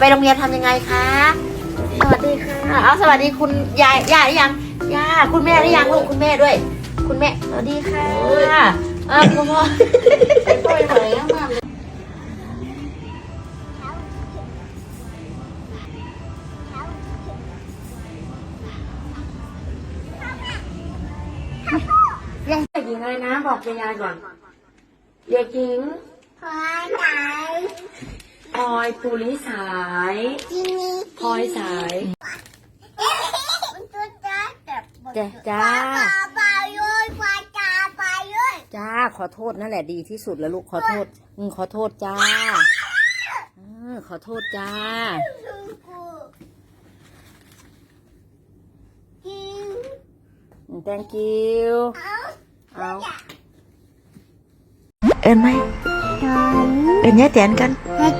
ไปโรงเรียนทำยังไงคะ สวัสดีค่ะ เอาสวัสดีคุณยายย่าหรือยังย่าคุณแม่หรือยังลูกคุณแม่ด้วย คุณแม่สวัสดีค่ะเออคุณพ่อไปไหนอะมาเด็กหญิงอะไรนะ บอกเป็นยายก่อน เด็กหญิงพอไหนพ ลอยปุริสายที่นี่พลอยสายมันจะจ้าแต่จ้าจ้าไปเลยไปจ้าไปเลยจ้าขอโทษนั่นแหละดีที่สุดแล้วลูกขอโทษอืมขอโทษจ้าเออขอโทษจ้ากินอืม thank you เอา เอาเอินไหมตอนเอินยายแตนกันให้แก